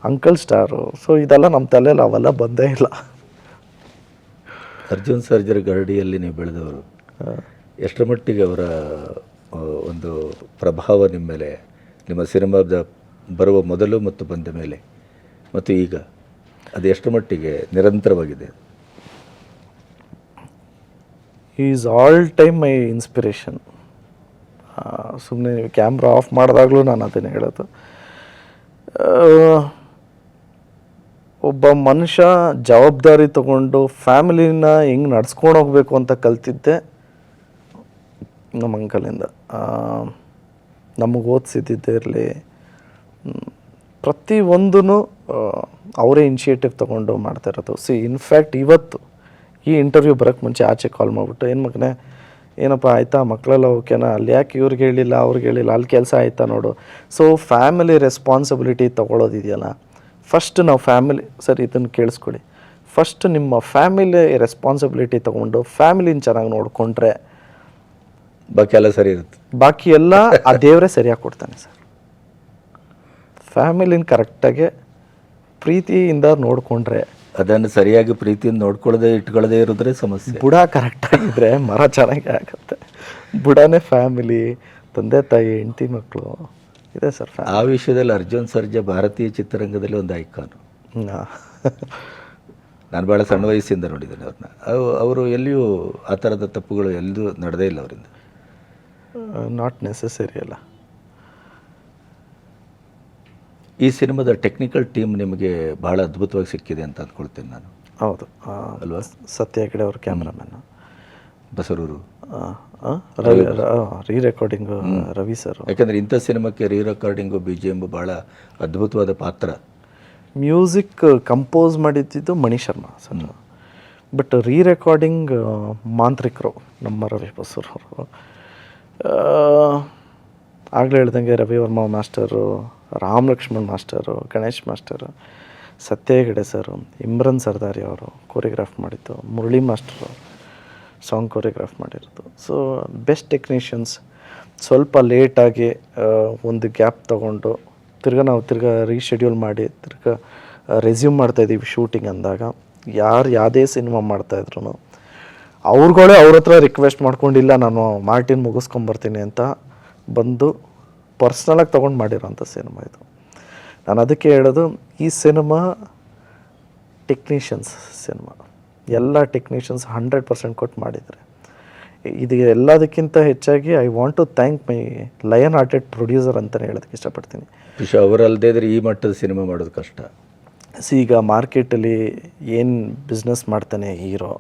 ಅಂಕಲ್ ಸ್ಟಾರು. ಸೊ ಇದೆಲ್ಲ ನಮ್ಮ ತಲೆಯಲ್ಲಿ ಅವೆಲ್ಲ ಬಂದೇ ಇಲ್ಲ. ಅರ್ಜುನ್ ಸರ್ಜರ್ ಗರಡಿಯಲ್ಲಿ ನೀವು ಬೆಳೆದವರು. ಎಷ್ಟರ ಮಟ್ಟಿಗೆ ಅವರ ಒಂದು ಪ್ರಭಾವ ನಿಮ್ಮ ಮೇಲೆ ನಿಮ್ಮ ಸಿನಿಮಾದ ಬರುವ ಮೊದಲು ಮತ್ತು ಬಂದ ಮೇಲೆ ಮತ್ತು ಈಗ ಅದು ಎಷ್ಟರ ಮಟ್ಟಿಗೆ ನಿರಂತರವಾಗಿದೆ? Is all time my inspiration ಸುಮ್ಮನೆ ನೀವು ಕ್ಯಾಮ್ರಾ ಆಫ್ ಮಾಡಿದಾಗಲೂ ನಾನು ಅದನ್ನು ಹೇಳೋದು. ಒಬ್ಬ ಮನುಷ್ಯ ಜವಾಬ್ದಾರಿ ತಗೊಂಡು ಫ್ಯಾಮಿಲಿನ ಹೆಂಗೆ ನಡ್ಸ್ಕೊಂಡು ಹೋಗಬೇಕು ಅಂತ ಕಲ್ತಿದ್ದೆ ನಮ್ಮ ಅಂಕಲಿಂದ. ನಮಗೆ ಓದಿಸಿದ್ದೇ ಇರಲಿ. ಪ್ರತಿ ಒಂದೂ ಅವರೇ ಇನಿಷಿಯೇಟಿವ್ ತೊಗೊಂಡು ಮಾಡ್ತಾ ಇರೋದು. ಸಿ ಇನ್ಫ್ಯಾಕ್ಟ್ ಇವತ್ತು ಈ ಇಂಟರ್ವ್ಯೂ ಬರೋಕ್ಕೆ ಮುಂಚೆ ಆಚೆ ಕಾಲ್ ಮಾಡಿಬಿಟ್ಟು ಏನು ಮಗನೇ ಏನಪ್ಪ ಆಯಿತಾ? ಮಕ್ಕಳೆಲ್ಲ ಓಕೆನಾ ಅಲ್ಲಿ ಯಾಕೆ ಇವ್ರಿಗೆ ಹೇಳಿಲ್ಲ ಅವ್ರಿಗೆ ಹೇಳಿಲ್ಲ? ಅಲ್ಲಿ ಕೆಲಸ ಆಯಿತಾ ನೋಡು? ಸೊ ಫ್ಯಾಮಿಲಿ ರೆಸ್ಪಾನ್ಸಿಬಿಲಿಟಿ ತೊಗೊಳೋದಿದೆಯಲ್ಲ ಫಸ್ಟ್ ನಾವು ಫ್ಯಾಮಿಲಿ ಸರ್ ಇದನ್ನು ಕೇಳಿಸ್ಕೊಳ್ಳಿ. ಫಸ್ಟ್ ನಿಮ್ಮ ಫ್ಯಾಮಿಲಿ ರೆಸ್ಪಾನ್ಸಿಬಿಲಿಟಿ ತೊಗೊಂಡು ಫ್ಯಾಮಿಲಿನ ಚೆನ್ನಾಗಿ ನೋಡಿಕೊಂಡ್ರೆ ಬಾಕಿ ಎಲ್ಲ ಸರಿ ಇರುತ್ತೆ. ಬಾಕಿ ಎಲ್ಲ ಆ ದೇವರೇ ಸರಿಯಾಗಿ ಕೊಡ್ತಾನೆ ಸರ್. ಫ್ಯಾಮಿಲಿನ ಕರೆಕ್ಟಾಗಿ ಪ್ರೀತಿಯಿಂದ ನೋಡಿಕೊಂಡ್ರೆ ಅದನ್ನು ಸರಿಯಾಗಿ ಪ್ರೀತಿಯಿಂದ ನೋಡ್ಕೊಳ್ಳದೆ ಇಟ್ಕೊಳ್ಳದೆ ಇರೋದ್ರೆ ಸಮಸ್ಯೆ. ಬುಡ ಕರೆಕ್ಟಾಗಿದ್ದರೆ ಮರ ಚೆನ್ನಾಗಿ ಆಗುತ್ತೆ. ಬುಡನೇ ಫ್ಯಾಮಿಲಿ ತಂದೆ ತಾಯಿ ಹೆಂಡತಿ ಮಕ್ಕಳು. ಇದೆ ಸರ್ ಆ ವಿಷಯದಲ್ಲಿ ಅರ್ಜುನ್ ಸರ್ಜಾ ಭಾರತೀಯ ಚಿತ್ರರಂಗದಲ್ಲಿ ಒಂದು ಐಕಾನು. ನಾನು ಭಾಳ ಸಣ್ಣ ವಯಸ್ಸಿಂದ ನೋಡಿದ್ದೇನೆ ಅವ್ರನ್ನ. ಅವರು ಎಲ್ಲಿಯೂ ಆ ಥರದ ತಪ್ಪುಗಳು ಎಲ್ಲೂ ನಡೆದೇ ಇಲ್ಲ ಅವರಿಂದ. ನಾಟ್ ನೆಸೆಸರಿ ಅಲ್ಲ. ಈ ಸಿನಿಮಾದ ಟೆಕ್ನಿಕಲ್ ಟೀಮ್ ನಿಮಗೆ ಬಹಳ ಅದ್ಭುತವಾಗಿ ಸಿಕ್ಕಿದೆ ಅಂತ ಅಂದ್ಕೊಳ್ತೇನೆ ನಾನು. ಹೌದು. ಅಲ್ವಾ? ಸತ್ಯ ಹೆಗಡೆ ಅವ್ರ ಕ್ಯಾಮ್ರಾಮನ್ ಬಸರೂರು. ರೀ ರೆಕಾರ್ಡಿಂಗು ರವಿ ಸರ್ ಯಾಕಂದರೆ ಇಂಥ ಸಿನಿಮಾಕ್ಕೆ ರೀ ರೆಕಾರ್ಡಿಂಗು ಬಿ ಜಿ ಎಂ ಭಾಳ ಅದ್ಭುತವಾದ ಪಾತ್ರ. ಮ್ಯೂಸಿಕ್ ಕಂಪೋಸ್ ಮಾಡಿದ್ದು Mani Sharma sir but re recording ಮಾಂತ್ರಿಕರು ನಮ್ಮ ರವಿ ಬಸೂರವರು ಆಗಲೇ ಹೇಳ್ದಂಗೆ Ravi Varma master Ram Lakshman master, Ganesh master Satya Hegde sir, Imran Sardari ಅವರು ಕೋರಿಯೋಗ್ರಾಫ್ ಮಾಡಿದ್ದು, ಮುರಳಿ ಮಾಸ್ಟರು ಸಾಂಗ್ ಕೋರಿಯೋಗ್ರಾಫ್ ಮಾಡಿರೋದು. ಸೊ ಬೆಸ್ಟ್ ಟೆಕ್ನಿಷಿಯನ್ಸ್ ಸ್ವಲ್ಪ ಲೇಟಾಗಿ ಒಂದು ಗ್ಯಾಪ್ ತೊಗೊಂಡು ತಿರ್ಗಾ ನಾವು ತಿರ್ಗಾ ರೀಶೆಡ್ಯೂಲ್ ಮಾಡಿ, ತಿರ್ಗಾ ರೆಸ್ಯೂಮ್ ಮಾಡ್ತಾಯಿದ್ದೀವಿ ಶೂಟಿಂಗ್ ಅಂದಾಗ. ಯಾರು ಯಾವುದೇ ಸಿನಿಮಾ ಮಾಡ್ತಾಯಿದ್ರು ಅವ್ರುಗಳೇ ಅವ್ರ ಹತ್ರ ರಿಕ್ವೆಸ್ಟ್ ಮಾಡ್ಕೊಂಡಿಲ್ಲ, ನಾನು ಮಾರ್ಟಿನ್ ಮುಗಿಸ್ಕೊಂಬರ್ತೀನಿ ಅಂತ ಬಂದು ಪರ್ಸ್ನಲಾಗಿ ತೊಗೊಂಡು ಮಾಡಿರೋಂಥ ಸಿನಿಮಾ ಇದು. ನಾನು ಅದಕ್ಕೆ ಹೇಳೋದು ಈ ಸಿನಿಮಾ ಟೆಕ್ನಿಷಿಯನ್ಸ್ ಸಿನಿಮಾ ಎಲ್ಲ ಟೆಕ್ನಿಷಿಯನ್ಸ್ ಹಂಡ್ರೆಡ್ ಪರ್ಸೆಂಟ್ ಕೊಟ್ಟು ಮಾಡಿದ್ದಾರೆ ಇದು ಎಲ್ಲದಕ್ಕಿಂತ ಹೆಚ್ಚಾಗಿ I want to thank my lion hearted producer ಅಂತಲೇ ಹೇಳೋದಕ್ಕೆ ಇಷ್ಟಪಡ್ತೀನಿ. ಖುಷಿ ಅವರಲ್ಲದೇ ಇದ್ರೆ ಈ ಮಟ್ಟದ ಸಿನಿಮಾ ಮಾಡೋದು ಕಷ್ಟ. ಸಿ ಈಗ ಮಾರ್ಕೆಟಲ್ಲಿ ಏನು ಬಿಸ್ನೆಸ್ ಮಾಡ್ತಾನೆ ಹೀರೋ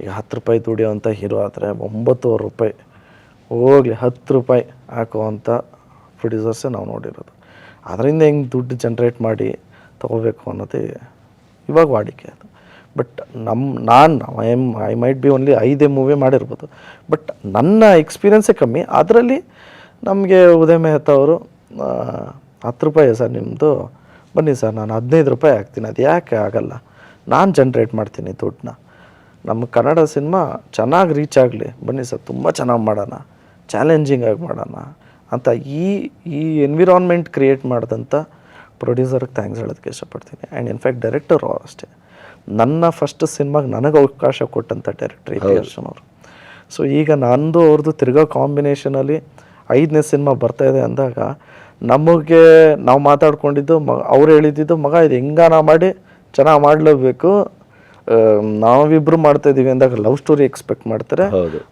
ಈಗ ಹತ್ತು ರೂಪಾಯಿ ದುಡಿಯೋವಂಥ ಹೀರೋ ಆದರೆ ಒಂಬತ್ತುವರೆ ರೂಪಾಯಿ. ಹೋಗಲಿ ಹತ್ತು ರೂಪಾಯಿ ಹಾಕುವಂಥ ಪ್ರೊಡ್ಯೂಸರ್ಸೇ ನಾವು ನೋಡಿರೋದು. ಅದರಿಂದ ಹೆಂಗೆ ದುಡ್ಡು ಜನ್ರೇಟ್ ಮಾಡಿ ತೊಗೋಬೇಕು ಅನ್ನೋದೇ ಇವಾಗ ವಾಡಿಕೆ ಅದು. ಬಟ್ ನಮ್ಮ ನಾನು I am I might be only ಐದೇ ಮೂವಿ ಮಾಡಿರ್ಬೋದು. ಬಟ್ ನನ್ನ ಎಕ್ಸ್ಪೀರಿಯನ್ಸೇ ಕಮ್ಮಿ. ಅದರಲ್ಲಿ ನಮಗೆ ಉದಯ ಮೆಹ್ತಾ ಅವರು ಹತ್ತು ರೂಪಾಯಿ ಸರ್ ನಿಮ್ಮದು ಬನ್ನಿ ಸರ್, ನಾನು ಹದಿನೈದು ರೂಪಾಯಿ ಹಾಕ್ತೀನಿ. ಅದು ಯಾಕೆ ಆಗಲ್ಲ? ನಾನು ಜನ್ರೇಟ್ ಮಾಡ್ತೀನಿ ದುಡ್ಡನ್ನ. ನಮ್ಮ ಕನ್ನಡ ಸಿನಿಮಾ ಚೆನ್ನಾಗಿ ರೀಚ್ ಆಗಲಿ. ಬನ್ನಿ ಸರ್, ತುಂಬ ಚೆನ್ನಾಗಿ ಮಾಡೋಣ. ಚಾಲೆಂಜಿಂಗ್ ಆಗಿ ಮಾಡೋಣ. ಅಂತ ಈ ಈ ಎನ್ವಿರಾನ್ಮೆಂಟ್ ಕ್ರಿಯೇಟ್ ಮಾಡಿದಂಥ ಪ್ರೊಡ್ಯೂಸರ್ಗೆ ಥ್ಯಾಂಕ್ಸ್ ಹೇಳೋದಕ್ಕೆ ಇಷ್ಟಪಡ್ತೀನಿ. ಆ್ಯಂಡ್ ಇನ್ಫ್ಯಾಕ್ಟ್ ಡೈರೆಕ್ಟರು ಅಷ್ಟೇ. ನನ್ನ ಫಸ್ಟ್ ಸಿನಿಮಾಗೆ ನನಗೆ ಅವಕಾಶ ಕೊಟ್ಟಂಥ ಡೈರೆಕ್ಟರ್ ಪಿ ಅರ್ಜುನ್ ಅವರು. ಸೊ ಈಗ ನಂದು ಅವ್ರದ್ದು ತಿರ್ಗೋ ಕಾಂಬಿನೇಷನಲ್ಲಿ ಐದನೇ ಸಿನಿಮಾ ಬರ್ತಾ ಇದೆ ಅಂದಾಗ ನಮಗೆ ನಾವು ಮಾತಾಡ್ಕೊಂಡಿದ್ದು ಮಗ ಅವ್ರು ಹೇಳಿದ್ದು ಮಗ ಇದು ಹೆಂಗಾನ ಮಾಡಿ ಚೆನ್ನಾಗಿ ಮಾಡಲೇಬೇಕು ನಾವಿಬ್ಬರು ಮಾಡ್ತಾ ಇದ್ದೀವಿ ಅಂದಾಗ ಲವ್ ಸ್ಟೋರಿ ಎಕ್ಸ್ಪೆಕ್ಟ್ ಮಾಡ್ತಾರೆ.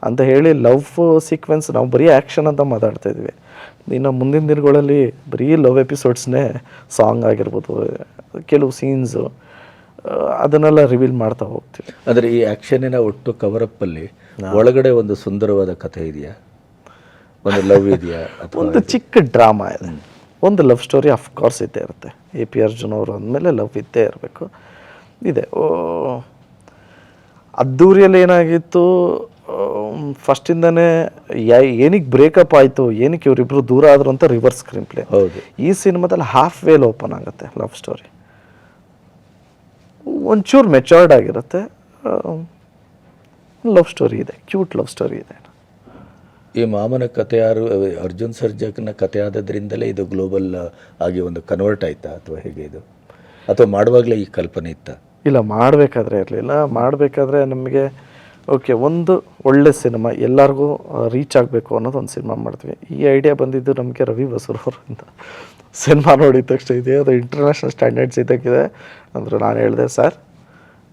ಅಂತ ಹೇಳಿ ಲವ್ ಸೀಕ್ವೆನ್ಸ್ ನಾವು ಬರೀ ಆ್ಯಕ್ಷನ್ ಅಂತ ಮಾತಾಡ್ತಾ ಇದ್ವಿ. ಇನ್ನು ಮುಂದಿನ ದಿನಗಳಲ್ಲಿ ಬರೀ ಲವ್ ಎಪಿಸೋಡ್ಸ್ನೇ ಸಾಂಗ್ ಆಗಿರ್ಬೋದು ಕೆಲವು ಸೀನ್ಸು ಅದನ್ನೆಲ್ಲ ರಿವೀಲ್ ಮಾಡ್ತಾ ಹೋಗ್ತೀವಿ. ಅಂದರೆ ಈ ಆ್ಯಕ್ಷನಿನ ಒಟ್ಟು ಕವರಪ್ಪಲ್ಲಿ ಒಳಗಡೆ ಒಂದು ಸುಂದರವಾದ ಕಥೆ ಇದೆಯಾ? ಒಂದು ಲವ್ ಇದೆಯಾ ಒಂದು ಚಿಕ್ಕ ಡ್ರಾಮಾ ಇದೆ. ಒಂದು ಲವ್ ಸ್ಟೋರಿ ಅಫ್ಕೋರ್ಸ್ ಇದ್ದೇ ಇರುತ್ತೆ. ಎ ಪಿ ಅರ್ಜುನ್ ಅವರು ಅಂದಮೇಲೆ ಲವ್ ಇದ್ದೇ ಇರಬೇಕು. ಇದೆ. ಓ ಅದ್ದೂರಿಯಲ್ಲಿ ಏನಾಗಿತ್ತು? ಫಸ್ಟಿಂದನೇ ಏನಕ್ಕೆ ಬ್ರೇಕಪ್ ಆಯಿತು ಏನಕ್ಕೆ ಇವರಿಬ್ರು ದೂರ ಆದರು ಅಂತ ರಿವರ್ಸ್ ಸ್ಕ್ರೀನ್ ಪ್ಲೇ ಹೌದು. ಈ ಸಿನಿಮಾದಲ್ಲಿ ಹಾಫ್ ವೇಲ್ ಓಪನ್ ಆಗುತ್ತೆ ಲವ್ ಸ್ಟೋರಿ ಒಂಚೂರು ಮೆಚೋರ್ಡ್ ಆಗಿರುತ್ತೆ. ಲವ್ ಸ್ಟೋರಿ ಇದೆ ಕ್ಯೂಟ್ ಲವ್ ಸ್ಟೋರಿ ಇದೆ. ಈ ಮಾಮನ ಕತೆ ಯಾರು ಅರ್ಜುನ್ ಸರ್ಜಕ್ನ ಕತೆ ಆದದ್ರಿಂದಲೇ ಇದು ಗ್ಲೋಬಲ್ ಆಗಿ ಒಂದು ಕನ್ವರ್ಟ್ ಆಯ್ತಾ ಅಥವಾ ಹೇಗೆ ಇದು? ಅಥವಾ ಮಾಡುವಾಗಲೇ ಈ ಕಲ್ಪನೆ ಇತ್ತ? ಇಲ್ಲ ಮಾಡಬೇಕಾದ್ರೆ ಇರಲಿಲ್ಲ. ಮಾಡಬೇಕಾದ್ರೆ ನಮಗೆ ಓಕೆ, ಒಂದು ಒಳ್ಳೆ ಸಿನಿಮಾ, ಎಲ್ಲರಿಗೂ ರೀಚ್ ಆಗಬೇಕು ಅನ್ನೋದು ಒಂದು ಸಿನಿಮಾ ಮಾಡ್ತೀವಿ. ಈ ಐಡಿಯಾ ಬಂದಿದ್ದು ನಮಗೆ ರವಿ ಬಸೂರವರಿಂದ ಸಿನಿಮಾ ನೋಡಿದ ತಕ್ಷಣ ಇದೆ, ಅದು ಇಂಟರ್ನ್ಯಾಷನಲ್ ಸ್ಟ್ಯಾಂಡರ್ಡ್ಸ್ ಇದ್ದಕ್ಕಿದೆ. ಅಂದ್ರೆ ನಾನು ಹೇಳಿದೆ, ಸರ್,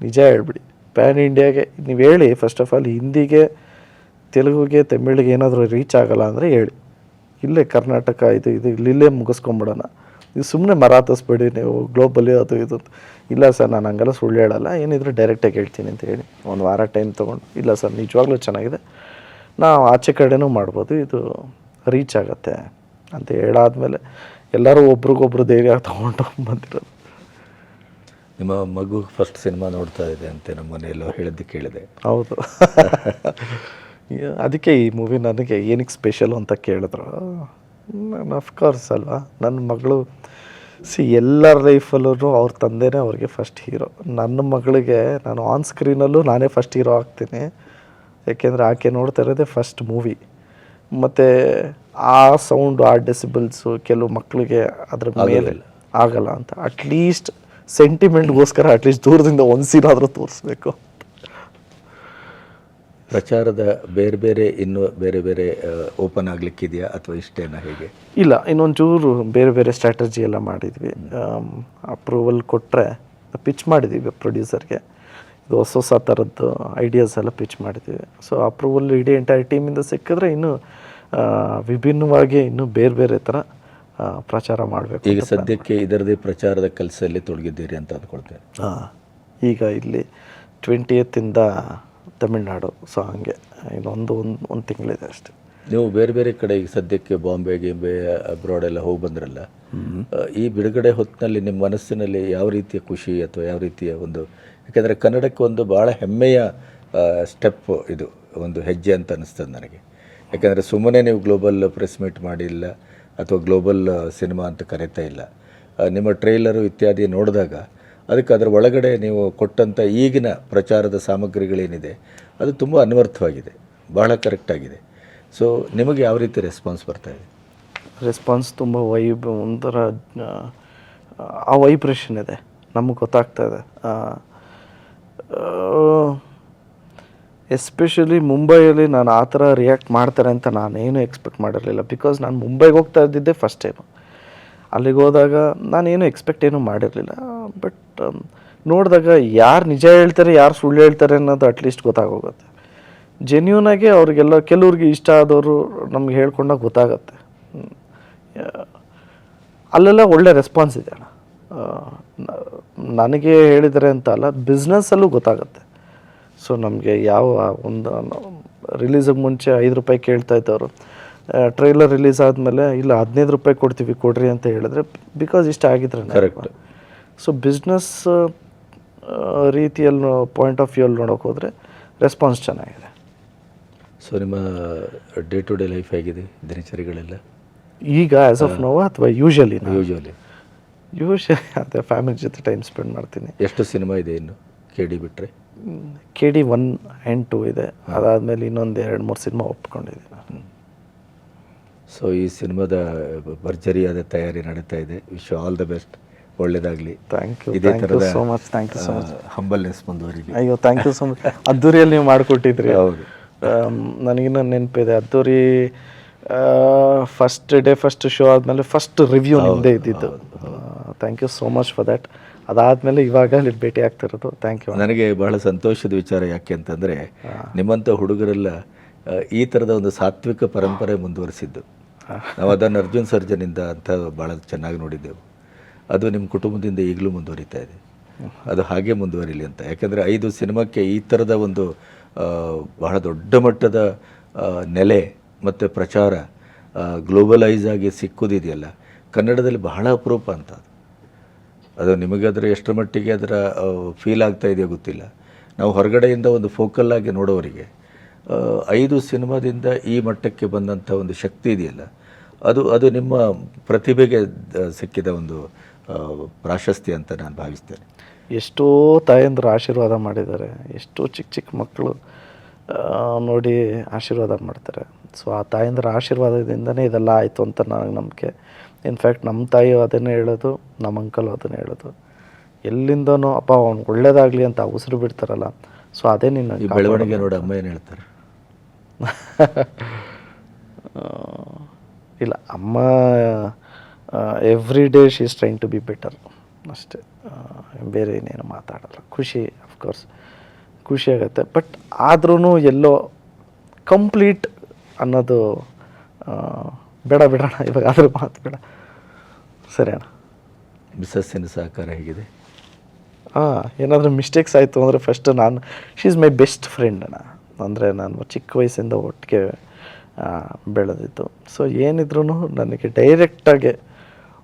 ನಿಜ ಹೇಳ್ಬಿಡಿ. ಪ್ಯಾನ್ ಇಂಡಿಯಾಗೆ ನೀವು ಹೇಳಿ ಫಸ್ಟ್ ಆಫ್ ಆಲ್ ಹಿಂದಿಗೆ, ತೆಲುಗುಗೆ, ತಮಿಳಿಗೆ ಏನಾದರೂ ರೀಚ್ ಆಗಲ್ಲ ಅಂದರೆ ಹೇಳಿ. ಇಲ್ಲೇ ಕರ್ನಾಟಕ, ಇದು ಇದು, ಇಲ್ಲಿಲ್ಲೇ ಮುಗಿಸ್ಕೊಂಬಿಡೋಣ. ನೀವು ಸುಮ್ಮನೆ ಮರಾತಸ್ಬೇಡಿ ನೀವು ಗ್ಲೋಬಲಿ ಅದು ಇದು ಇಲ್ಲ ಸರ್ ನಾನು ಹಂಗೆಲ್ಲ ಸುಳ್ಳು ಹೇಳಲ್ಲ. ಏನಿದ್ರು ಡೈರೆಕ್ಟಾಗಿ ಹೇಳ್ತೀನಿ ಅಂತ ಹೇಳಿ. ಒಂದು ವಾರ ಟೈಮ್ ತೊಗೊಂಡು. ಇಲ್ಲ ಸರ್ ನಿಜವಾಗ್ಲೂ ಚೆನ್ನಾಗಿದೆ. ನಾವು ಆಚೆ ಕಡೆನೂ ಮಾಡ್ಬೋದು. ಇದು ರೀಚ್ ಆಗುತ್ತೆ ಅಂತ ಹೇಳಾದ್ಮೇಲೆ ಎಲ್ಲರೂ ಒಬ್ರಿಗೊಬ್ರು ಧೈರ್ಯ ತೊಗೊಂಡು ಬಂದಿರೋದು. ನಿಮ್ಮ ಮಗು ಫಸ್ಟ್ ಸಿನಿಮಾ ನೋಡ್ತಾ ಇದೆ ಅಂತ ನಮ್ಮ ಮನೆಯಲ್ಲೋ ಹೇಳಿದ್ದು ಕೇಳಿದೆ. ಹೌದು. ಅದಕ್ಕೆ ಈ ಮೂವಿ ನನಗೆ ಏನಕ್ಕೆ ಸ್ಪೆಷಲ್ ಅಂತ ಕೇಳಿದ್ರು? ನಾನು ಅಫ್ಕೋರ್ಸ್ ಅಲ್ವಾ? ನನ್ನ ಮಗಳು ಸಿ ಎಲ್ಲರ ಲೈಫಲ್ಲೂ ಅವ್ರ ತಂದೆನೇ ಅವ್ರಿಗೆ ಫಸ್ಟ್ ಹೀರೋ ನನ್ನ ಮಗಳಿಗೆ ನಾನು ಆನ್ ಸ್ಕ್ರೀನಲ್ಲೂ ನಾನೇ ಫಸ್ಟ್ ಹೀರೋ ಆಗ್ತೀನಿ. ಯಾಕೆಂದರೆ ಆಕೆ ನೋಡ್ತಾ ಇರೋದೇ ಫಸ್ಟ್ ಮೂವಿ ಮತ್ತು ಆ ಸೌಂಡು ಆ ಡೆಸಿಬಲ್ಸು ಕೆಲವು ಮಕ್ಕಳಿಗೆ ಅದ್ರ ಮೇಲೆ ಆಗಲ್ಲ ಅಂತ. ಅಟ್ಲೀಸ್ಟ್ ಸೆಂಟಿಮೆಂಟ್ಗೋಸ್ಕರ ಅಟ್ಲೀಸ್ಟ್ ದೂರದಿಂದ ಒಂದು ಸೀನ್ ಆದರೂ ತೋರಿಸ್ಬೇಕು. ಪ್ರಚಾರದ ಬೇರೆ ಬೇರೆ ಇನ್ನು ಬೇರೆ ಬೇರೆ ಓಪನ್ ಆಗ್ಲಿಕ್ಕಿದೆಯಾ ಅಥವಾ ಇಷ್ಟೇನಾ ಹೇಗೆ? ಇಲ್ಲ ಇನ್ನೊಂಚೂರು ಬೇರೆ ಬೇರೆ ಸ್ಟ್ರಾಟಜಿ ಎಲ್ಲ ಮಾಡಿದ್ವಿ. ಅಪ್ರೂವಲ್ ಕೊಟ್ಟರೆ ಪಿಚ್ ಮಾಡಿದ್ದೀವಿ ಪ್ರೊಡ್ಯೂಸರ್ಗೆ ಇದು ಹೊಸ ಹೊಸ ಥರದ್ದು ಐಡಿಯಾಸ್ ಎಲ್ಲ ಪಿಚ್ ಮಾಡಿದ್ದೀವಿ ಸೊ ಅಪ್ರೂವಲ್ ಇಡೀ ಎಂಟೈರ್ ಟೀಮಿಂದ ಸಿಕ್ಕಿದ್ರೆ ಇನ್ನೂ ವಿಭಿನ್ನವಾಗಿ ಇನ್ನೂ ಬೇರೆ ಬೇರೆ ಥರ ಪ್ರಚಾರ ಮಾಡಬೇಕು ಈಗ ಸದ್ಯಕ್ಕೆ ಇದರದೇ ಪ್ರಚಾರದ ಕೆಲಸದಲ್ಲಿ ತೊಡಗಿದ್ದೀರಿ ಅಂತ ಅಂದ್ಕೊಳ್ತೇನೆ. ಹಾಂ ಈಗ ಇಲ್ಲಿ ಟ್ವೆಂಟಿಯತ್ತಿಂದ ತಮಿಳ್ನಾಡು. ಸೊ ಹಾಗೆ. ಇನ್ನೊಂದು ಒಂದು ಒಂದು ತಿಂಗಳಿದೆ ಅಷ್ಟೇ. ನೀವು ಬೇರೆ ಬೇರೆ ಕಡೆ ಈಗ ಸದ್ಯಕ್ಕೆ ಬಾಂಬೆ ಗಿಂಬೆ ಅಬ್ರಾಡ್ ಎಲ್ಲ ಹೋಗಿ ಬಂದ್ರಲ್ಲ ಈ ಬಿಡುಗಡೆ ಹೊತ್ತಿನಲ್ಲಿ ನಿಮ್ಮ ಮನಸ್ಸಿನಲ್ಲಿ ಯಾವ ರೀತಿಯ ಖುಷಿ ಅಥವಾ ಯಾವ ರೀತಿಯ ಒಂದು ಯಾಕೆಂದರೆ ಕನ್ನಡಕ್ಕೆ ಒಂದು ಭಾಳ ಹೆಮ್ಮೆಯ ಸ್ಟೆಪ್ ಇದು ಒಂದು ಹೆಜ್ಜೆ ಅಂತ ಅನಿಸ್ತದೆ ನನಗೆ. ಯಾಕೆಂದರೆ ಸುಮ್ಮನೆ ನೀವು ಗ್ಲೋಬಲ್ ಪ್ರೆಸ್ ಮೀಟ್ ಮಾಡಿಲ್ಲ ಅಥವಾ ಗ್ಲೋಬಲ್ ಸಿನಿಮಾ ಅಂತ ಕರೀತಾ ಇಲ್ಲ. ನಿಮ್ಮ ಟ್ರೈಲರು ಇತ್ಯಾದಿ ನೋಡಿದಾಗ ಅದಕ್ಕೆ ಅದರ ಒಳಗಡೆ ನೀವು ಕೊಟ್ಟಂಥ ಈಗಿನ ಪ್ರಚಾರದ ಸಾಮಗ್ರಿಗಳೇನಿದೆ ಅದು ತುಂಬ ಅನ್ವರ್ಥವಾಗಿದೆ ಬಹಳ ಕರೆಕ್ಟಾಗಿದೆ ಸೊ ನಿಮಗೆ ಯಾವ ರೀತಿ ರೆಸ್ಪಾನ್ಸ್ ಬರ್ತಾ ಇದೆ? ರೆಸ್ಪಾನ್ಸ್ ತುಂಬ ವೈಬ್ ಒಂಥರ ಆ, ವೈಬ್ರೇಷನ್ ಇದೆ ನಮಗೆ ಗೊತ್ತಾಗ್ತಾ ಇದೆ. ಎಸ್ಪೆಷಲಿ ಮುಂಬೈಯಲ್ಲಿ ನಾನು ಆ ಥರ ರಿಯಾಕ್ಟ್ ಮಾಡ್ತಾರೆ ಅಂತ ನಾನೇನು ಎಕ್ಸ್ಪೆಕ್ಟ್ ಮಾಡಿರಲಿಲ್ಲ ಬಿಕಾಸ್ ನಾನು ಮುಂಬೈಗೆ ಹೋಗ್ತಾ ಇದ್ದಿದ್ದೆ ಫಸ್ಟ್ ಟೈಮು ಅಲ್ಲಿಗೆ ಹೋದಾಗ ನಾನೇನು ಎಕ್ಸ್ಪೆಕ್ಟ್ ಏನೂ ಮಾಡಿರಲಿಲ್ಲ ಬಟ್ ನೋಡಿದಾಗ ಯಾರು ನಿಜ ಹೇಳ್ತಾರೆ, ಯಾರು ಸುಳ್ಳು ಹೇಳ್ತಾರೆ ಅನ್ನೋದು ಅಟ್ಲೀಸ್ಟ್ ಗೊತ್ತಾಗೋಗುತ್ತೆ. ಜೆನ್ಯೂನಾಗಿ ಅವ್ರಿಗೆಲ್ಲ ಕೆಲವ್ರಿಗೆ ಇಷ್ಟ ಆದವರು ನಮ್ಗೆ ಹೇಳ್ಕೊಂಡಾಗ ಗೊತ್ತಾಗತ್ತೆ. ಅಲ್ಲೆಲ್ಲ ಒಳ್ಳೆ ರೆಸ್ಪಾನ್ಸ್ ಇದೆ ಅಣ್ಣ. ನನಗೆ ಹೇಳಿದರೆ ಅಂತ ಅಲ್ಲ ಬಿಸ್ನೆಸ್ಸಲ್ಲೂ ಗೊತ್ತಾಗುತ್ತೆ. ಸೊ ನಮಗೆ ಯಾವ ಒಂದು ರಿಲೀಸಿಗೆ ಮುಂಚೆ ಐದು ರೂಪಾಯಿ ಕೇಳ್ತಾ ಇದ್ದವರು ಟ್ರೈಲರ್ ರಿಲೀಸ್ ಆದಮೇಲೆ, ಇಲ್ಲ ಹದಿನೈದು ರೂಪಾಯಿ ಕೊಡ್ತೀವಿ, ಕೊಡ್ರಿ ಅಂತ ಹೇಳಿದ್ರೆ ಬಿಕಾಸ್ ಇಷ್ಟ ಆಗಿದ್ರೆ. ಸೊ ಬಿಸ್ನೆಸ್ ರೀತಿಯಲ್ಲಿ ಪಾಯಿಂಟ್ ಆಫ್ ವ್ಯೂಲ್ಲಿ ನೋಡೋಕೆ ಹೋದರೆ ರೆಸ್ಪಾನ್ಸ್ ಚೆನ್ನಾಗಿದೆ. ಸೊ ನಿಮ್ಮ ಡೇ ಟು ಡೇ ಲೈಫ್ ಹೇಗಿದೆ ದಿನಚರಿಗಳೆಲ್ಲ? ಈಗ ಆ್ಯಸ್ ಆಫ್ ನೋವಾ ಅಥವಾ ಯೂಶಲಿ ಯೂಶಲಿ ಯೂಶಲಿ ಅದೇ ಫ್ಯಾಮಿಲಿ ಜೊತೆ ಟೈಮ್ ಸ್ಪೆಂಡ್ ಮಾಡ್ತೀನಿ. ಎಷ್ಟು ಸಿನಿಮಾ ಇದೆ ಇನ್ನು ಕೆ ಡಿ ಬಿಟ್ಟರೆ K D one and two ಇದೆ. ಅದಾದಮೇಲೆ ಇನ್ನೊಂದು ಎರಡು ಮೂರು ಸಿನಿಮಾ ಒಪ್ಕೊಂಡಿದ್ದೀನಿ. ಸೊ ಈ ಸಿನಿಮಾದ ಭರ್ಜರಿಯಾದ ತಯಾರಿ ನಡೀತಾ ಇದೆ. ವಿಶ್ ಆಲ್ ದ ಬೆಸ್ಟ್ ಒಳ್ಳೇದಾಗಲಿ. ಥ್ಯಾಂಕ್ ಯು ಇದೇ ಥ್ಯಾಂಕ್ ಥರದ so much thank you so much humbleness ಮುಂದುವರಿಲಿ ಅಯ್ಯೋ ಥ್ಯಾಂಕ್ ಯು ಸೊ ಮಚ್ ಅದ್ದೂರಿಯಲ್ಲಿ ನೀವು ಮಾಡಿಕೊಟ್ಟಿದ್ರಿ. ಹೌದು. ನನಗಿನ್ನೂ ನೆನಪಿದೆ. ಅದ್ದೂರಿ ಫಸ್ಟ್ ಡೇ ಫಸ್ಟ್ ಶೋ ಆದಮೇಲೆ ಫಸ್ಟ್ ರಿವ್ಯೂ ನಿಮ್ಮದೇ ಇದ್ದಿದ್ದು. Thank you so much for that ಅದಾದಮೇಲೆ ಇವಾಗ ಅಲ್ಲಿ ಭೇಟಿ ಆಗ್ತಿರೋದು ಥ್ಯಾಂಕ್ ಯು ನನಗೆ ಬಹಳ ಸಂತೋಷದ ವಿಚಾರ ಯಾಕೆ ಅಂತಂದರೆ ನಿಮ್ಮಂಥ ಹುಡುಗರೆಲ್ಲ ಈ ಥರದ ಒಂದು ಸಾತ್ವಿಕ ಪರಂಪರೆ ಮುಂದುವರಿಸಿದ್ದು. ನಾವು ಅದನ್ನು ಅರ್ಜುನ್ ಸರ್ಜನಿಂದ ಅಂತ ಭಾಳ ಚೆನ್ನಾಗಿ ನೋಡಿದ್ದೆವು. ಅದು ನಿಮ್ಮ ಕುಟುಂಬದಿಂದ ಈಗಲೂ ಮುಂದುವರಿತಾ ಇದೆ. ಅದು ಹಾಗೆ ಮುಂದುವರಿಲಿ ಅಂತ. ಯಾಕಂದರೆ ಐದು ಸಿನಿಮಾಕ್ಕೆ ಈ ಥರದ ಒಂದು ಬಹಳ ದೊಡ್ಡ ಮಟ್ಟದ ನೆಲೆ ಮತ್ತು ಪ್ರಚಾರ ಗ್ಲೋಬಲೈಸ್ ಆಗಿ ಸಿಕ್ಕುದಿದೆಯಲ್ಲ, ಕನ್ನಡದಲ್ಲಿ ಬಹಳ ಅಪರೂಪ ಅಂತ ಅದು. ಅದು ನಿಮಗೆ ಅದರ ಎಷ್ಟರ ಮಟ್ಟಿಗೆ ಅದರ ಫೀಲ್ ಆಗ್ತಾ ಇದೆಯೋ ಗೊತ್ತಿಲ್ಲ. ನಾವು ಹೊರಗಡೆಯಿಂದ ಒಂದು ಫೋಕಲ್ ಆಗಿ ನೋಡೋವರಿಗೆ ಐದು ಸಿನಿಮಾದಿಂದ ಈ ಮಟ್ಟಕ್ಕೆ ಬಂದಂಥ ಒಂದು ಶಕ್ತಿ ಇದೆಯಲ್ಲ, ಅದು ಅದು ನಿಮ್ಮ ಪ್ರತಿಭೆಗೆ ಸಿಕ್ಕಿದ ಒಂದು ಪ್ರಾಶಸ್ತ್ಯ ಅಂತ ನಾನು ಭಾವಿಸ್ತೇನೆ. ಎಷ್ಟೋ ತಾಯಂದ್ರ ಆಶೀರ್ವಾದ ಮಾಡಿದ್ದಾರೆ. ಎಷ್ಟೋ ಚಿಕ್ಕ ಚಿಕ್ಕ ಮಕ್ಕಳು ನೋಡಿ ಆಶೀರ್ವಾದ ಮಾಡ್ತಾರೆ. ಸೊ ಆ ತಾಯಂದ್ರ ಆಶೀರ್ವಾದದಿಂದನೇ ಇದೆಲ್ಲ ಆಯಿತು ಅಂತ ನನಗೆ ನಂಬಿಕೆ. ಇನ್ಫ್ಯಾಕ್ಟ್ ನಮ್ಮ ತಾಯಿ ಅದನ್ನೇ ಹೇಳೋದು ನಮ್ಮ ಅಂಕಲು ಅದನ್ನೇ ಹೇಳೋದು. ಎಲ್ಲಿಂದನೂ ಅಪ್ಪ ಅವ್ನು ಒಳ್ಳೇದಾಗಲಿ ಅಂತ ಉಸಿರು ಬಿಡ್ತಾರಲ್ಲ. ಸೊ ಅದೇ ನಿನ್ನ ಬೆಳವಣಿಗೆ ನೋಡಿ ಅಮ್ಮ ಏನು ಹೇಳ್ತಾರೆ? ಇಲ್ಲ ಅಮ್ಮ every day she is trying to be better ಅಷ್ಟೇ. ಆ, ಬೇರೆ ಏನೇನು ಮಾತಾಡಲ್ಲ. ಖುಷಿ ಅಫ್ಕೋರ್ಸ್ ಖುಷಿ ಆಗುತ್ತೆ. ಬಟ್ ಆದ್ರೂ ಎಲ್ಲೋ ಕಂಪ್ಲೀಟ್ ಅನ್ನೋದು ಬೇಡ ಬಿಡೋಣ ಇವಾಗ ಅದ್ರ ಮಾತು ಬೇಡ. ಸರಿ ಅಣ್ಣ. ಮಿಸಸ್ಸಿನ ಸಹಕಾರ ಹೇಗಿದೆ? ಹಾಂ ಏನಾದರೂ ಮಿಸ್ಟೇಕ್ಸ್ ಆಯಿತು ಅಂದರೆ ಫಸ್ಟ್ ನಾನು she is my best friend ಅಣ್ಣ. ಅಂದರೆ ನಾನು ಚಿಕ್ಕ ವಯಸ್ಸಿಂದ ಒಟ್ಟಿಗೆ ಬೆಳೆದಿತ್ತು ಬೆಳೆದಿದ್ದು. ಸೊ ಏನಿದ್ರೂ ನನಗೆ ಡೈರೆಕ್ಟಾಗಿ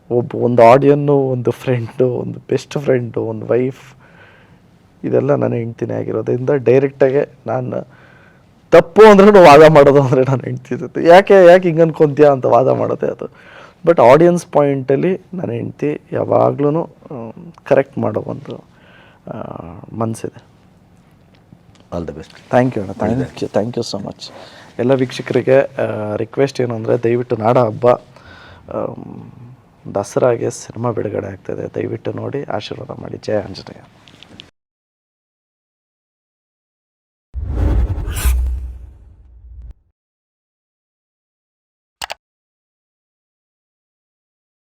ಒಬ್ಬ ಒಂದು ಆಡಿಯನ್ನು ಒಂದು ಫ್ರೆಂಡು ಒಂದು ಬೆಸ್ಟ್ ಫ್ರೆಂಡು ಒಂದು ವೈಫ್ ಇದೆಲ್ಲ ನನ್ನ ಹೆಂಡ್ತಿನೇ ಆಗಿರೋದ್ರಿಂದ ಡೈರೆಕ್ಟಾಗೆ ನಾನು ತಪ್ಪು ಅಂದ್ರೂ ವಾದ ಮಾಡೋದು ಅಂದರೆ ನಾನು ಹೆಂಡ್ತಿ ಜೊತೆ. ಯಾಕೆ ಯಾಕೆ ಹಿಂಗೆ ಅನ್ಕೊಂತೀಯ ಅಂತ ವಾದ ಮಾಡೋದೇ ಅದು. ಬಟ್ ಆಡಿಯನ್ಸ್ ಪಾಯಿಂಟಲ್ಲಿ ನನ್ನ ಹೆಂಡ್ತಿ ಯಾವಾಗ್ಲೂ ಕರೆಕ್ಟ್ ಮಾಡೋ ಒಂದು ಮನಸ್ಸಿದೆ all the best thank you ಅಣ್ಣ. Thank you thank you so much ಎಲ್ಲ ವೀಕ್ಷಕರಿಗೆ ರಿಕ್ವೆಸ್ಟ್ ಏನು ಅಂದರೆ ದಯವಿಟ್ಟು ನಾಡ ಹಬ್ಬ. ದಸರಾಗೆ ಸಿನಿಮಾ ಬಿಡುಗಡೆ ಆಗ್ತದೆ. ದಯವಿಟ್ಟು ನೋಡಿ. ಆಶೀರ್ವಾದ ಮಾಡಿ. ಜಯ ಆಂಜನೇಯ.